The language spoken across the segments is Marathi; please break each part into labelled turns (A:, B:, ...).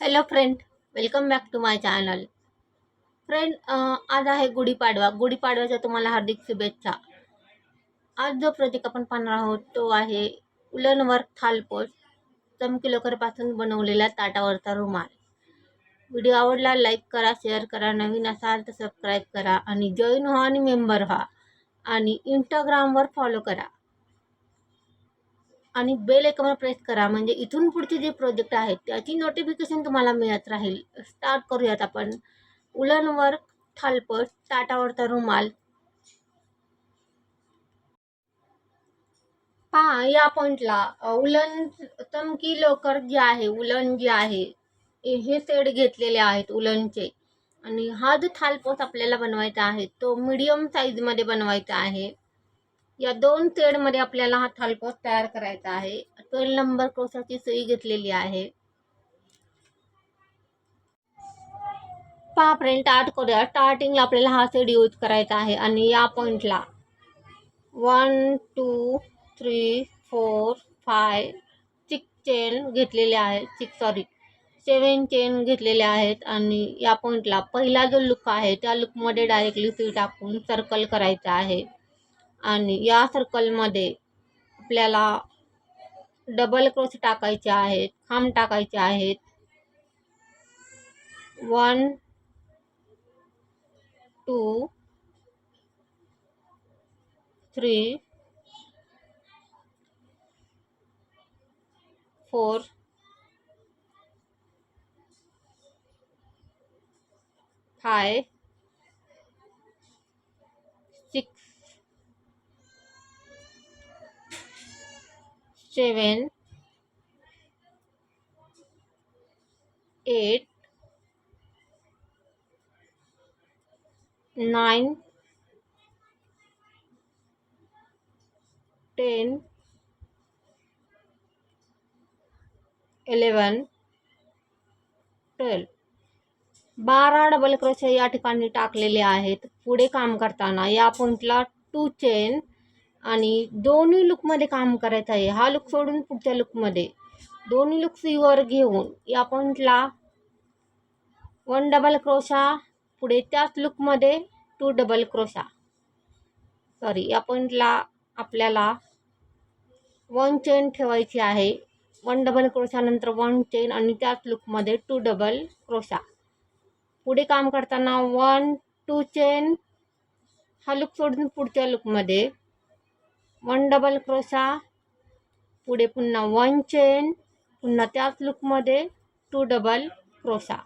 A: Hello friend welcome back to my channel friend आज आहे गुढीपाडवा. गुढीपाडव्याच्या तुम्हाला हार्दिक शुभेच्छा. आज जो प्रोजेक्ट आपण पाहणार आहोत तो आहे उलन वर्क चमकी लोकरपासून बनवलेला ताटावरचा रुमाल. व्हिडिओ आवडला लाईक करा शेअर करा. नवीन असाल तर सबस्क्राईब करा आणि जॉईन व्हा आणि मेंबर व्हा. आणि इंस्टाग्रामवर फॉलो करा. आणि बेल आयकॉनवर प्रेस करा. म्हणजे इथून पुढचे जे प्रोजेक्ट आहेत त्याची नोटिफिकेशन तुम्हाला मिळत राहील. स्टार्ट करूयात आपण. उलनवर थालपट ताटावरचा रुमाल. पहा या पॉइंटला उलन चमकी लोकर जे आहे उलन जे आहे हे- सेड घेतलेले आहेत उलनचे. आणि हा जो थालपोस आपल्याला बनवायचा आहे तो मीडियम साईजमध्ये बनवायचा आहे. या दोन सेडमध्ये आपल्याला हा थालपोस तयार करायचा आहे. ट्वेल्व नंबर क्रोशाची सुई घेतलेली आहे. पहा फ्रेंड स्टार्ट करूया. स्टार्टिंगला आपल्याला हा सेड यूज करायचा आहे. आणि या पॉईंटला one two three four five six chain घेतलेले आहेत. सिक्स सॉरी सेवन चेन घेतलेले आहेत. आणि या पॉईंटला पहिला जो लुक आहे त्या लुकमध्ये डायरेक्टली सुई टाकून सर्कल करायचा आहे. आणि या सर्कलमध्ये आपल्याला डबल क्रोस टाकायचे आहेत खांब टाकायचे आहेत. One two three four five six seven eight nine ten eleven twelve. बारा डबल क्रोशे या ठिकाणी टाकलेले आहेत. पुढे काम करताना या पॉईंटला टू चेन आणि दोन्ही लुकमध्ये काम करायचं आहे. हा लुक सोडून पुढच्या लुकमध्ये दोन्ही लुक्स सीवर घेऊन या पॉईंटला वन डबल क्रोशा पुढे त्याच लुकमध्ये टू डबल क्रोशा सॉरी या पॉईंटला आपल्याला वन चेन ठेवायची आहे. वन डबल क्रोशानंतर वन चेन आणि त्याच लुकमध्ये टू डबल क्रोशा पुढे काम करताना वन टू चेन हा लुक सोडून पुढच्या लुकमध्ये वन डबल क्रोसा पुढे पुन्हा वन चेन पुन्हा त्याच लुकमध्ये टू डबल क्रोसा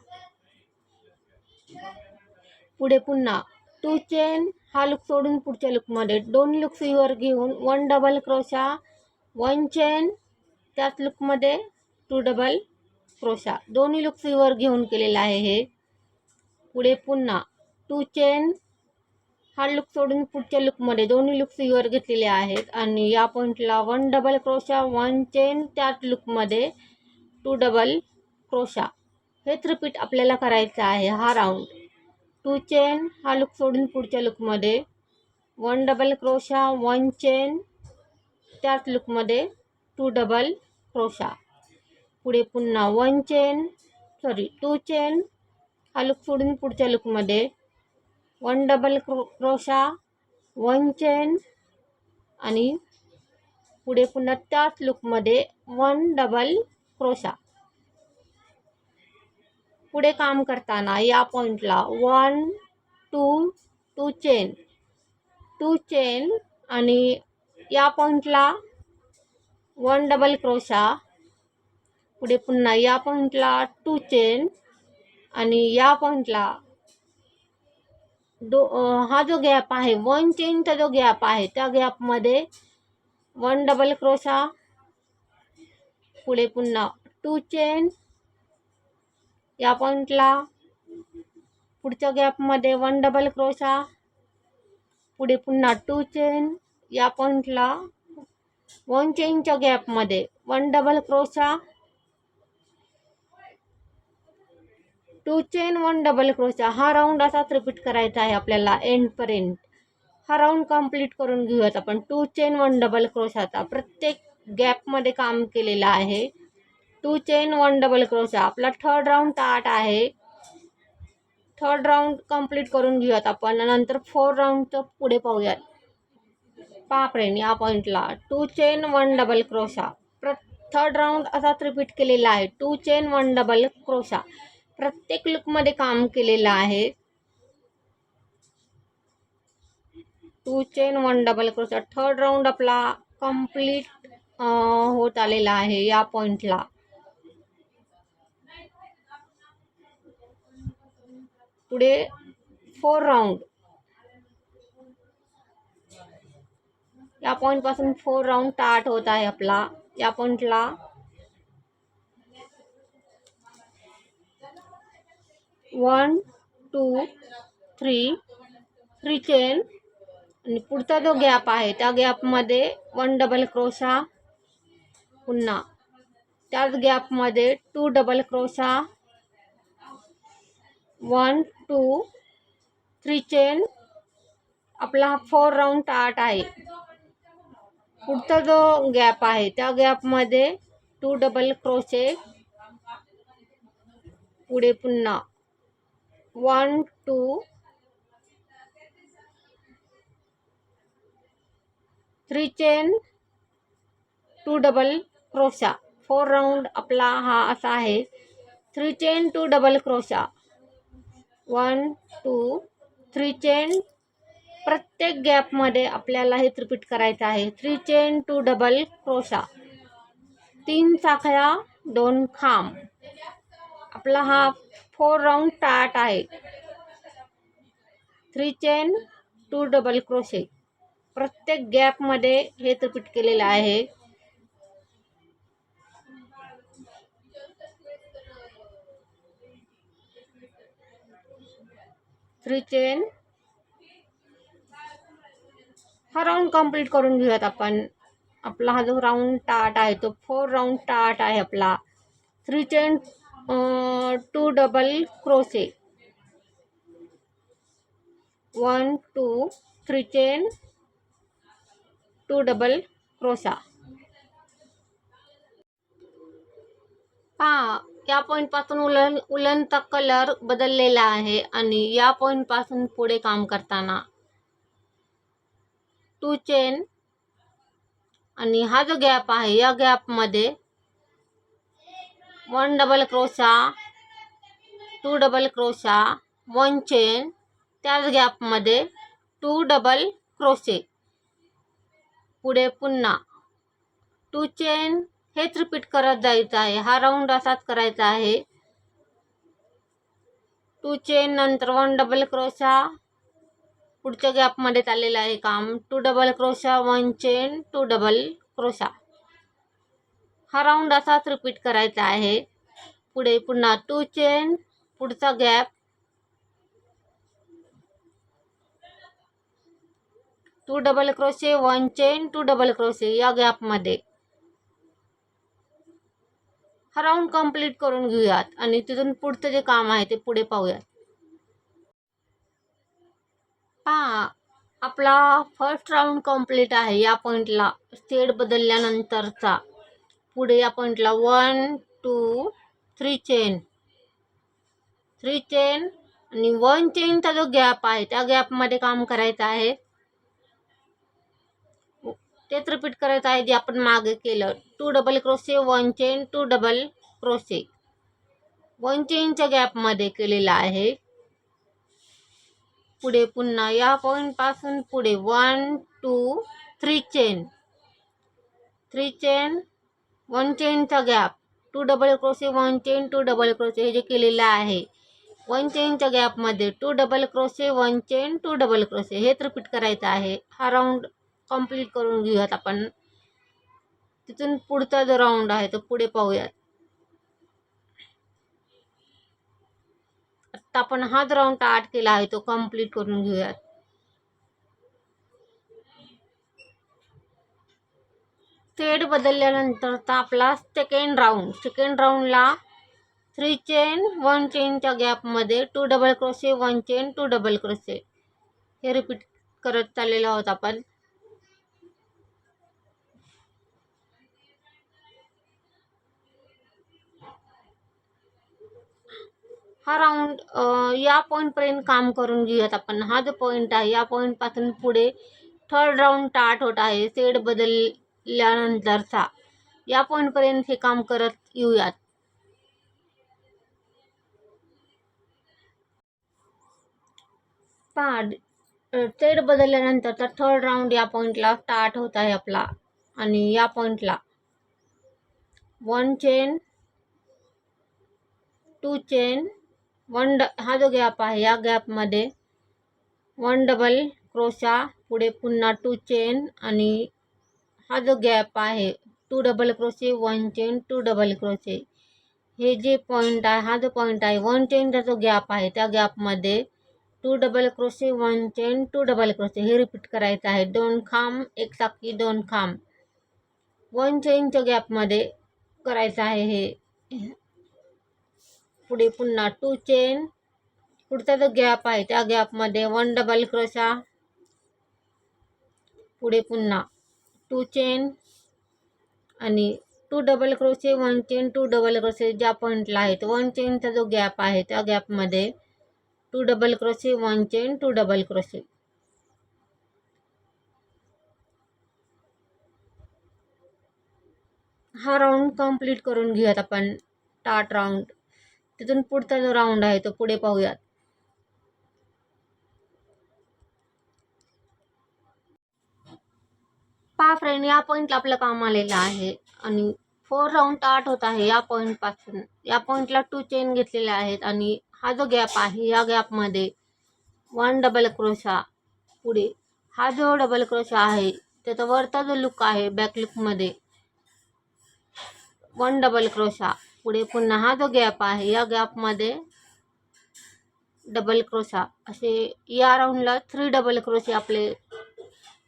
A: पुढे पुन्हा टू चेन हा लुक सोडून पुढच्या लुकमध्ये दोन लुक्स युअर घेऊन one double crochet one chain त्याच लुकमध्ये टू डबल क्रोशा दोन्ही लुक्स युअर घेऊन केलेलं आहे हे. पुढे पुन्हा टू चेन हा लुक सोडून पुढच्या लुकमध्ये दोन्ही लुक्स युअर घेतलेले आहेत. आणि या पॉईंटला one double crochet one chain त्याच लुकमध्ये टू डबल क्रोशा हेच रिपीट आपल्याला करायचं आहे. हा राऊंड टू चेन हा लुक सोडून पुढच्या लुकमध्ये one double crochet one chain त्याच लुकमध्ये टू डबल क्रोशा पुढे पुन्हा one chain sorry two chain हा लुक सोडून पुढच्या लुकमध्ये one double crochet crochet one chain आणि पुढे पुन्हा त्याच लुकमध्ये वन डबल क्रोशा. पुढे काम करताना या पॉईंटला one two two chain two chain आणि या पॉईंटला वन डबल क्रोशा पुढे पुन्हा या पॉईंटला टू चेन आणि या पॉईंटला दो हा जो गॅप आहे वन चेनचा जो गॅप आहे त्या गॅपमध्ये वन डबल क्रोशा पुढे पुन्हा टू चेन या पॉईंटला पुढच्या गॅपमध्ये वन डबल क्रोशा पुढे पुन्हा टू चेन या पॉईंटला वन चेनच्या गॅपमध्ये one double crochet two chain one double crochet हा राऊंड असाच रिपीट करायचा आहे आपल्याला एंडपर्यंत हा राऊंड कंप्लीट करून घेऊयात आपण. टू चेन वन डबल क्रोशाचा प्रत्येक गॅपमध्ये काम केलेलं आहे. Two chain one double crochet आपला थर्ड राऊंड आठ आहे. थर्ड राऊंड कंप्लीट करून घेऊयात आपण. नंतर फोर राऊंडचं पुढे पाहूयात. पापरेन या पॉईंटला two chain one double crochet प्र थर्ड राऊंड असाच रिपीट केलेला आहे. Two chain one double crochet प्रत्येक लुकमध्ये काम केलेलं आहे. Two chain one double crochet third round आपला कंप्लीट होत आलेला आहे या पॉईंटला पुढे फोर राऊंड या पॉईंटपासून फोर राऊंड स्टार्ट होत आहे आपला. या पॉईंटला one two three three chain आणि पुढचा जो गॅप आहे त्या गॅपमध्ये वन डबल क्रोशा पुन्हा. त्याच गॅपमध्ये two double crochet one two three chain आपला हा फोर राऊंड आर्ट आहे. पुढचा जो गॅप आहे त्या गॅपमध्ये टू डबल क्रोशे पुढे पुन्हा. One two. Three chain two double crochet. Four round आपला हा असा आहे. Three chain two double crochet. One two. Three chain प्रत्येक गॅपमध्ये आपल्याला हे रिपीट करायचं आहे. Three chain two double crochet. तीन साखळ्या दोन खांब. आपला हा फोर राऊंड टाट आहे. Three chain two double crochet प्रत्येक गॅपमध्ये हे रिपीट केलेलं आहे. थ्री चेन हा राऊंड कंप्लीट करून घेऊयात आपण. आपला हा जो राऊंड टाट आहे तो फोर राऊंड टाट आहे आपला. Three chain two double crochet one two three chain two double crochet पहा या पॉईंटपासून उलन उलनचा कलर बदललेला आहे आणि या पॉईंटपासून पुढे काम करताना टू चेन आणि हा जो गॅप आहे या गॅपमध्ये one double crochet two double crochet one chain त्याच गॅपमध्ये टू डबल क्रोशे पुढे पुन्हा टू चेन हेच रिपीट करत जायचं आहे. हा राऊंड असाच करायचा आहे. टू चेन नंतर वन डबल क्रोशा पुढच्या गॅपमध्ये चाललेलं आहे काम. Two double crochet one chain two double crochet हा राऊंड असाच रिपीट करायचा आहे. पुढे पुन्हा टू चेन पुढचा gap two double crochet one chain two double crochet या गॅपमध्ये हा राऊंड कंप्लीट करून घेऊयात आणि तिथून पुढचं जे काम आहे ते पुढे पाहूयात. पहा आपला फर्स्ट राऊंड कंप्लीट आहे या पॉईंटला स्टेट बदलल्यानंतरचा. पुढे या पॉईंटला one two three chain three chain आणि वन चेनचा जो गॅप आहे त्या गॅपमध्ये काम करायचं आहे. तेच रिपीट करायचं आहे जे आपण मागे केलं. Two double crochet one chain two double crochet one चेनच्या गॅपमध्ये केलेला आहे. पुढे पुन्हा या पॉईंटपासून पुढे one two three chain three chain one चेनचा gap. Two double crochet one chain two double crochet हे जे केलेलं आहे वन चेनच्या गॅपमध्ये two double crochet one chain two double crochet हेच रिपीट करायचं आहे. हा राऊंड कंप्लीट करून घेऊयात आपण. तिथून पुढचा जो राऊंड आहे तो पुढे पाहूयात. आत्ता आपण हाच राऊंड आठ केला आहे तो कंप्लीट करून घेऊयात. थ्रेड बदलल्यानंतरचा आपला सेकंड राऊंड सेकंड राऊंडला थ्री चेन वन चेनच्या गॅपमध्ये two double crochet one chain two double crochet हे रिपीट करत चाललेलो आहोत आपण. हा राऊंड या पॉईंटपर्यंत काम करून घेऊयात आपण. हा जो पॉईंट आहे या पॉईंटपासून पुढे थर्ड राऊंड स्टार्ट होत आहे. सेड बदल बदलल्यानंतरचा या पॉईंटपर्यंत हे काम करत येऊयात. पहा सेड बदलल्यानंतरचा थर्ड राऊंड या पॉईंटला स्टार्ट होत आहे आपला आणि या पॉईंटला one chain two chain one ड हा जो गॅप आहे या गॅपमध्ये वन डबल क्रोशा पुढे पुन्हा टू चेन आणि हा जो गॅप आहे, two double crochet one chain, two double crochet हे जे पॉईंट आहे, हा जो पॉईंट आहे, वन चेनचा जो गॅप आहे, त्या गॅपमध्ये two double crochet one chain, two double crochet हे रिपीट आहे. दोन खांब, एक साखी दोन खांब. वन चेनच्या गॅपमध्ये करायचं आहे हे. पुढे टू चेन. पुढचा जो गॅप आहे, त्या गॅपमध्ये वन डबल क्रोशा पुढे पुन्हा. टू चेन आणि two double crochet one chain two double crochet ज्या पॉईंटला आहेत वन चेनचा जो गॅप आहे त्या गॅपमध्ये two double crochet one chain two double crochet हा राऊंड कंप्लीट करून घेऊयात आपण. टाट राऊंड. तिथून पुढचा जो राऊंड आहे तो पुढे पाहूयात. पहा फ्रेंड या पॉईंटला आपलं काम आलेलं आहे. आणि फोर राऊंड आठ होत आहे या पॉईंटपासून या पॉईंटला टू चेन घेतलेल्या आहेत. आणि हा जो गॅप आहे या गॅपमध्ये वन डबल क्रोशा पुढे. हा जो डबल क्रोशा आहे त्याचा वरचा जो लुक आहे बॅक लुकमध्ये वन डबल क्रोशा पुढे पुन्हा हा जो गॅप आहे या गॅपमध्ये डबल क्रोशा असे या राऊंडला थ्री डबल क्रोशे आपले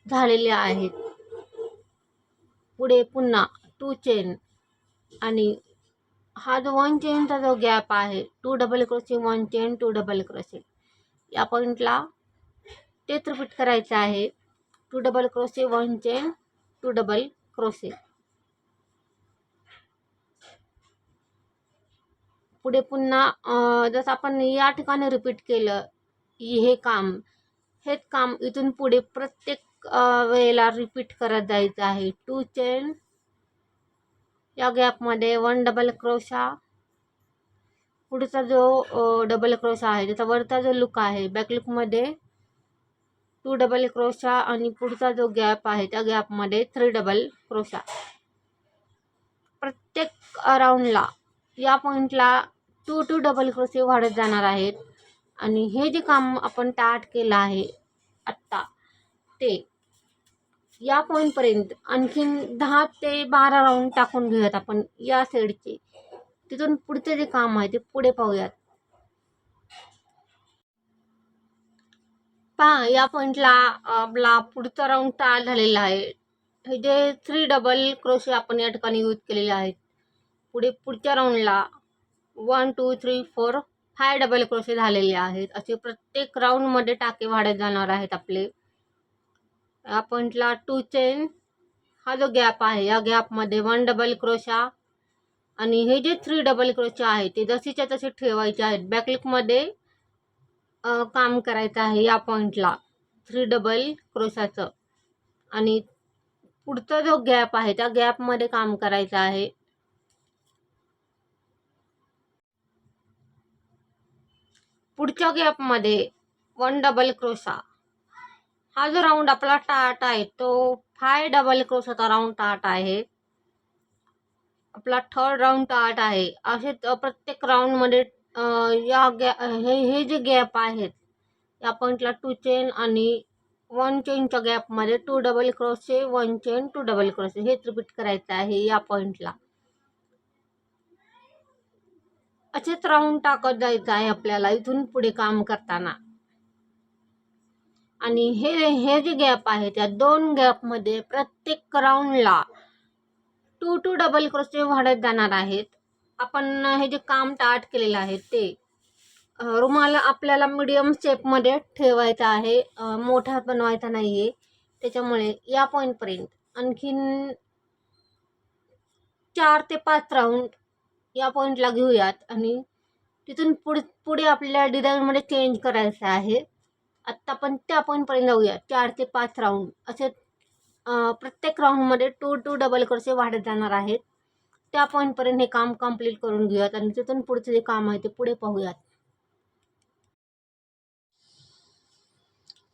A: झालेले आहेत. पुढे पुन्हा टू चेन आणि हा जो वन चेनचा जो गॅप आहे two double crochet one chain two double crochet या पॉईंटला तेच रिपीट करायचं आहे. Two double crochet one chain two double crochet पुढे पुन्हा जसं आपण या ठिकाणी रिपीट केलं हे काम हेच काम इथून पुढे प्रत्येक वेळेला रिपीट करत जायचं आहे. टू चेन या गॅपमध्ये वन डबल क्रोशा पुढचा जो डबल क्रोशा आहे त्याचा वरचा जो लुक आहे बॅक लुकमध्ये टू डबल क्रोशा आणि पुढचा जो गॅप आहे त्या गॅपमध्ये थ्री डबल क्रोशा प्रत्येक राऊंडला या पॉईंटला टू टू डबल क्रोशे वाढत जाणार आहेत. आणि हे जे काम आपण टार्ट केलं आहे आत्ता ते या पॉईंटपर्यंत आणखीन दहा ते बारा राऊंड टाकून घेऊयात आपण या साईडचे तिथून पुढचं जे काम आहे ते पुढे पाहूयात. पहा या पॉईंटला आपला पुढचा राऊंड टाळ झालेला आहे. हे जे थ्री डबल क्रोशे आपण या ठिकाणी यूज केलेले आहेत. पुढे पुढच्या राऊंडला one two three four five double crochet झालेले आहेत. असे प्रत्येक राऊंडमध्ये टाके वाढत जाणार आहेत आपले. या पॉईंटला टू चेन हा जो गॅप आहे या गॅपमध्ये वन डबल क्रोशा आणि हे जे थ्री डबल क्रोशा आहे ते जसेच्या तसे ठेवायचे आहेत. बॅकलिकमध्ये काम करायचं आहे या पॉईंटला थ्री डबल क्रोशाचं आणि पुढचा जो गॅप आहे त्या गॅपमध्ये काम करायचं आहे. पुढच्या गॅपमध्ये वन डबल क्रोशा हा जो राऊंड आपला टाट आहे तो फाय डबल क्रोशाचा राऊंड टाट आहे. आपला थर्ड राऊंड टाट आहे. असे प्रत्येक राऊंडमध्ये या गॅ हे हे जे गॅप आहेत या पॉईंटला टू चेन आणि वन चेनच्या गॅपमध्ये two double crochet one chain two double crochet हेच रिपीट करायचं आहे या पॉईंटला असेच राऊंड टाकत जायचं आहे आपल्याला इथून पुढे काम करताना. आणि हे हे जे गॅप आहे त्या दोन गॅपमध्ये प्रत्येक राऊंडला टू टू डबल क्रोशे वाढत जाणार आहेत. आपण हे जे काम टाट केलेलं आहे ते रुमाल आपल्याला मिडियम स्टेपमध्ये ठेवायचा आहे. मोठा बनवायचा नाही आहे त्याच्यामुळे या पॉईंटपर्यंत आणखीन चार ते पाच राऊंड या पॉईंटला घेऊयात. आणि तिथून पुढे पुढे आपल्याला डिझाईनमध्ये चेंज करायचं आहे. आत्ता पण त्या पॉईंटपर्यंत जाऊया. चार ते पाच राऊंड असे प्रत्येक राऊंडमध्ये टू टू डबल करसे वाढत जाणार आहेत. त्या पॉईंटपर्यंत हे काम कंप्लीट करून घेऊयात आणि तिथून पुढचं जे काम आहे ते पुढे पाहूयात.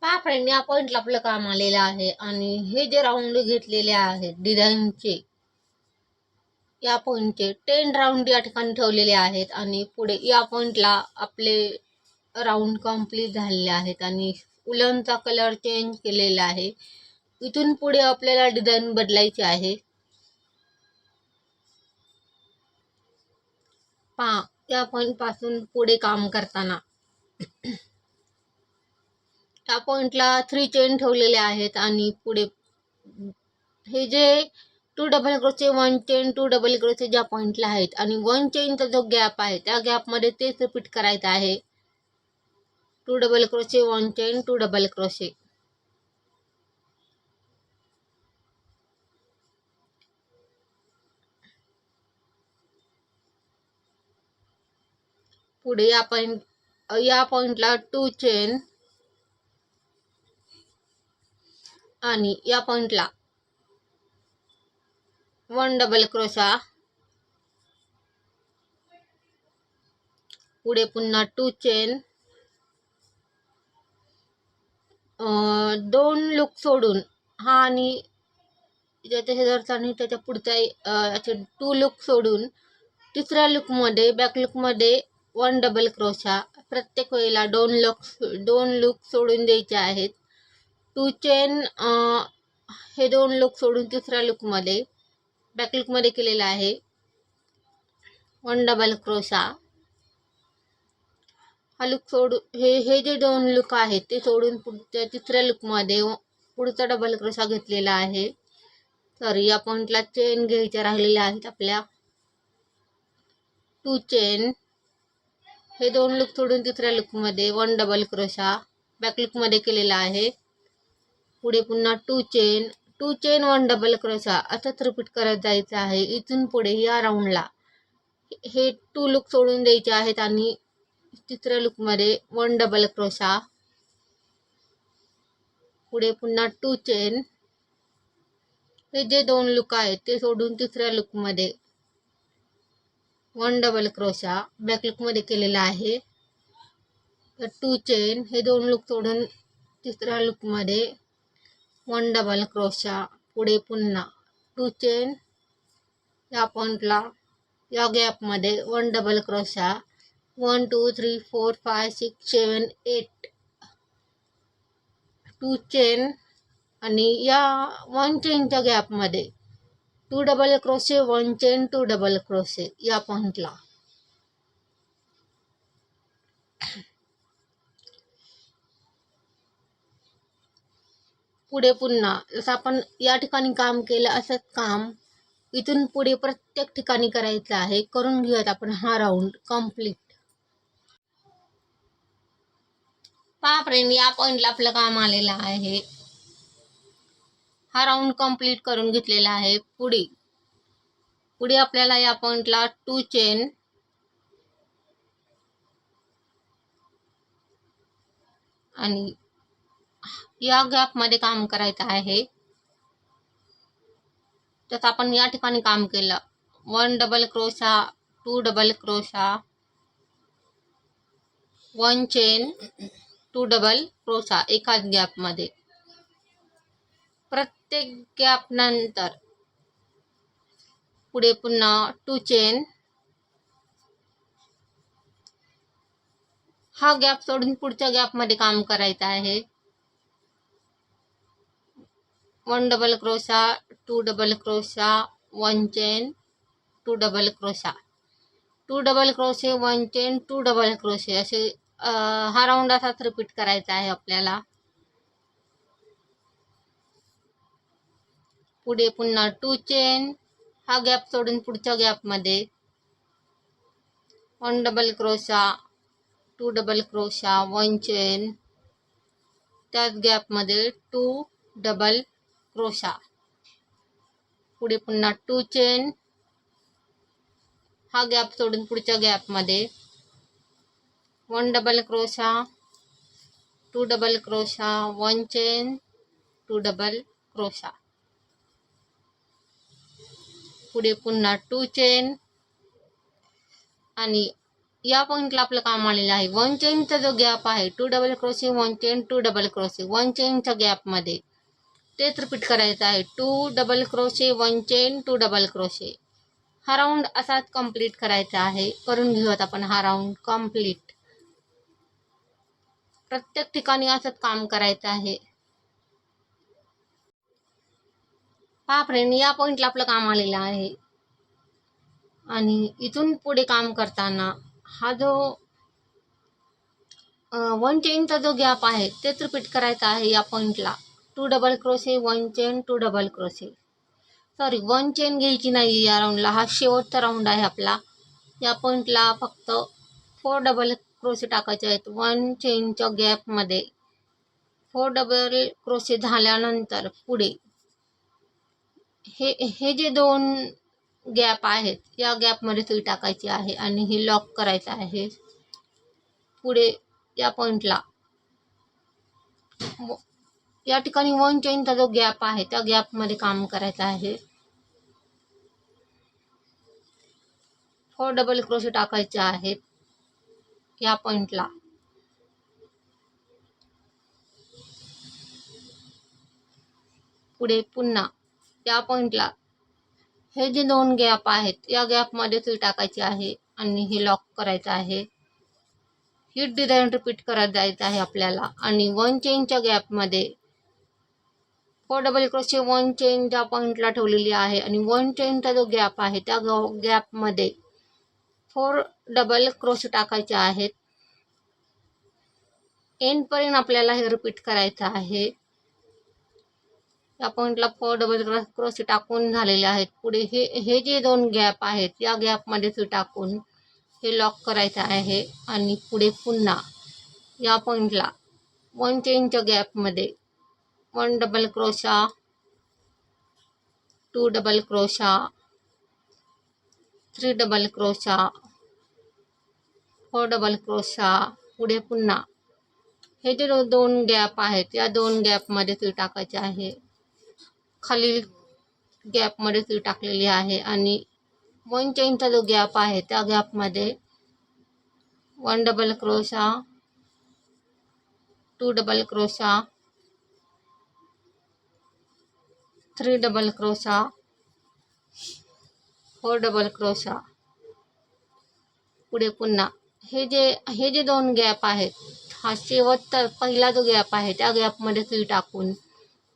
A: पहा फ्रेंड या पॉईंटला आपलं काम आलेलं आहे आणि हे जे राऊंड घेतलेले आहेत डिझाईनचे या पॉईंटचे टेन राऊंड या ठिकाणी ठेवलेले आहेत आणि पुढे या पॉईंटला आपले राऊंड कंप्लीट झालेले आहेत आणि उलनचा कलर चेंज केलेला आहे. इथून पुढे आपल्याला डिझाईन बदलायची आहे. पा त्या पॉईंटपासून पुढे काम करताना. त्या पॉईंटला थ्री चेन ठेवलेले आहेत आणि पुढे हे जे two double crochet one chain two double crochet ज्या पॉईंटला आहेत आणि वन चेनचा जो गॅप आहे त्या गॅपमध्ये तेच रिपीट करायचं आहे. Two double crochet one chain two double crochet. पुढे या पॉईंट या पॉईंटला टू चेन आणि या पॉईंटला वन डबल क्रोशा पुढे पुन्हा टू चेन दोन लूक सोडून हा आणि त्याच्या शेजारचा आणि त्याच्या पुढचा याचे टू लूक सोडून तिसऱ्या लुकमध्ये बॅक लुकमध्ये वन डबल क्रोशा प्रत्येक वेळेला दोन लुक दोन लूक सोडून द्यायचे आहेत. टू चेन हे दोन लुक सोडून तिसऱ्या लुकमध्ये बॅक लुकमध्ये केलेला आहे. वन डबल क्रोशा हा लुक सोडू हे हे जे दोन लुक आहेत ते सोडून पुढच्या तिसऱ्या लुकमध्ये पुढचा डबल क्रोशा घेतलेला आहे. तर या पॉईंटला चेन घ्यायच्या राहिलेल्या आहेत आपल्या. टू चेन हे दोन लुक सोडून तिसऱ्या लुकमध्ये वन डबल क्रोशा बॅक लुकमध्ये केलेला आहे. पुढे पुन्हा two chain two chain one double crochet असंच रिपीट करत जायचं आहे. इथून पुढे या राऊंडला हे टू लुक सोडून द्यायचे आहेत आणि तिसऱ्या लुकमध्ये वन डबल क्रोशा. पुढे पुन्हा टू चेन. हे जे दोन लुक आहेत ते सोडून तिसऱ्या लुकमध्ये वन डबल क्रोशा बॅक लुकमध्ये केलेला आहे. तर टू चेन हे दोन लुक सोडून तिसऱ्या लुकमध्ये वन डबल क्रोशा. पुढे पुन्हा टू चेन. या पॉईंटला या गॅपमध्ये one double crochet. One two three four five six seven eight. Two chain आणि या वन चेनच्या गॅपमध्ये two double crochet one chain two double crochet या पॉईंटला पुढे पुन्हा जसं आपण या ठिकाणी काम केलं असंच काम इथून पुढे प्रत्येक ठिकाणी करायचं आहे. करून घेऊयात आपण हा राऊंड कंप्लीट बापरे मी या पॉईंटला आपलं काम आलेलं आहे. हा राऊंड कंप्लीट करून घेतलेला आहे पुढे. पुढे आपल्याला या पॉईंटला टू चेन आणि या गॅपमध्ये काम करायचं आहे. त्यात आपण या ठिकाणी काम केलं. One double crochet two double crochet one chain two double crochet एकाच गॅपमध्ये प्रत्येक गॅप पुढे टू चेन हा गॅप सोडून पुढच्या गॅपमध्ये काम करायचं one double crochet two double crochet one chain two double crochet two double crochet one chain two double crochet असे हा राऊंड असाच रिपीट करायचा आहे आपल्याला. पुढे पुन्हा टू चेन हा गॅप सोडून पुढच्या गॅपमध्ये one double crochet two double crochet one chain त्याच गॅपमध्ये टू डबल क्रोशा पुढे पुन्हा टू चेन हा गॅप सोडून पुढच्या गॅपमध्ये one double crochet two double crochet one chain two double crochet पुढे पुन्हा टू चेन आणि या पॉईंटला आपलं काम आलेलं आहे. वन चेनचा जो गॅप आहे two double crochet one chain two double crochet one चेनच्या गॅपमध्ये तेच रिपीट करायचं आहे. Two double crochet one chain two double crochet हा राऊंड असाच कंप्लीट करायचा आहे. करून घेऊयात आपण हा राऊंड कंप्लीट प्रत्येक ठिकाणी असंच काम करायचं आहे. पहा फ्रेंड या पॉईंटला आपलं काम आलेलं आहे. आणि इथून पुढे काम करताना हा जो वन चेनचा जो गॅप आहे तेच रिपीट करायचा आहे या पॉईंटला two double crochet one chain two double crochet sorry one chain घ्यायची नाही या राऊंडला हा शेवटचा राऊंड आहे आपला. या पॉईंटला फक्त फोर डबल क्रोशे टाकायचे आहेत. वन चेनच्या गॅपमध्ये फोर डबल क्रोशे झाल्यानंतर पुढे हे हे जे दोन गॅप आहेत या गॅपमध्ये सुई टाकायची आहे आणि हे लॉक करायचं आहे. पुढे या पॉईंटला या ठिकाणी वन चेनचा जो गॅप आहे त्या गॅपमध्ये काम करायचं आहे. फोर डबल क्रोशे टाकायचे आहेत. या पॉईंटला पुढे पुन्हा या पॉईंटला हे जे दोन गॅप आहेत या गॅपमध्ये सुई टाकायची आहे आणि हे लॉक करायचं आहे. ही डिझाईन रिपीट करत जायचं आहे आपल्याला आणि वन चेनच्या गॅपमध्ये four double crochet one chain ज्या पॉईंटला ठेवलेली आहे आणि वन चेनचा जो गॅप आहे त्या गॅपमध्ये फोर डबल क्रोश टाकायचे आहेत. एंडपर्यंत आपल्याला हे रिपीट करायचं आहे. या पॉईंटला फोर डबल क्रोश टाकून झालेले आहेत. पुढे हे हे जे दोन गॅप आहेत या गॅपमध्ये टाकून हे लॉक करायचं आहे. आणि पुढे पुन्हा या पॉईंटला वन चेनच्या गॅपमध्ये one double crochet two double crochet three double crochet four double crochet पुढे पुन्हा. हे जे दोन गॅप आहेत, या दोन गॅपमध्ये सुई टाकायचे आहे. खालील गॅपमध्ये सुई टाकलेली आहे आणि वन चेनचा जो गॅप आहे, त्या गॅपमध्ये one double crochet two double crochet three double crochet four double crochet पुढे पुन्हा. हे जे हे जे दोन गॅप आहेत हा शेवटचा पहिला जो गॅप आहे त्या गॅपमध्ये सुई टाकून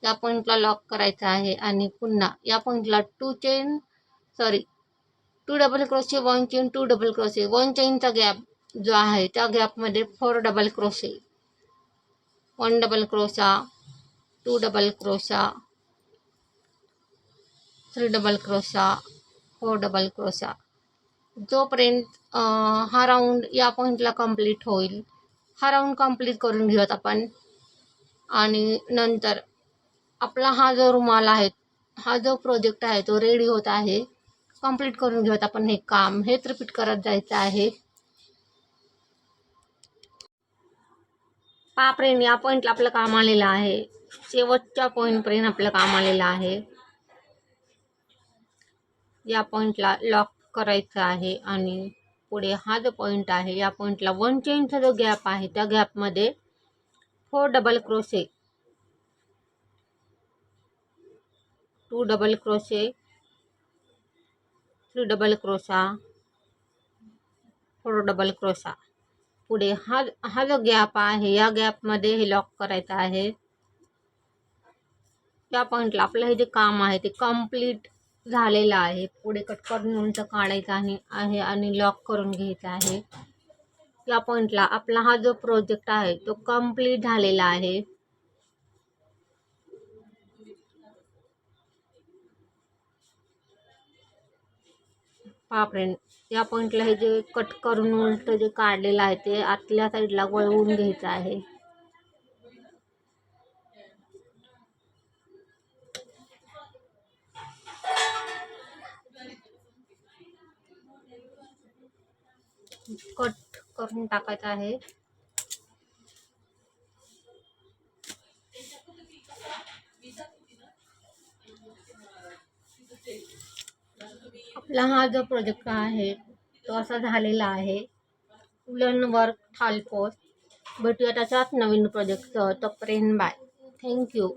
A: या पॉईंटला लॉक करायचा आहे आणि पुन्हा या पॉईंटला two chain sorry two double crochet one chain two double crochet one चेनचा gap जो आहे त्या गॅपमध्ये four double crochet one double crochet two double crochet three double crochet four double crochet जोपर्यंत हा राऊंड या पॉईंटला कंप्लीट होईल हा राऊंड कंप्लीट करून घेऊयात आपण. आणि नंतर आपला हा जो रुमाल आहे हा जो प्रोजेक्ट आहे तो रेडी होत आहे कंप्लीट करून घेऊयात आपण हे काम. हेच रिपीट करत जायचं आहे. पापरेन या पॉईंटला आपलं काम आलेलं आहे. शेवटच्या पॉईंटपर्यंत आपलं काम आलेलं आहे. या पॉईंटला लॉक करायचं आहे आणि पुढे हा जो पॉईंट आहे या पॉईंटला वन चेनचा जो गॅप आहे त्या गॅपमध्ये four double crochet two double crochet three double crochet four double crochet पुढे हा हा जो गॅप आहे या गॅपमध्ये हे लॉक करायचं आहे. या पॉईंटला आपलं हे जे काम आहे ते कंप्लीट झालेला आहे. पुढे कट करून उंच काढायचं आहे आहे आणि लॉक करून घ्यायचं आहे. या पॉईंटला आपला हा जो प्रोजेक्ट आहे तो कंप्लीट झालेला आहे. फ्रेंड या पॉईंटला हे जे कट करून उलट जे काढलेलं आहे ते आतल्या साईडला वळवून घ्यायचं आहे. कट करून टाकायचा आहे. आपला हा जो प्रोजेक्ट आहे तो असा झालेला आहे. उलन वर्क थालपोस्ट भेटूया त्याच्यात नवीन प्रोजेक्टचं तोपर्यंत बाय थँक्यू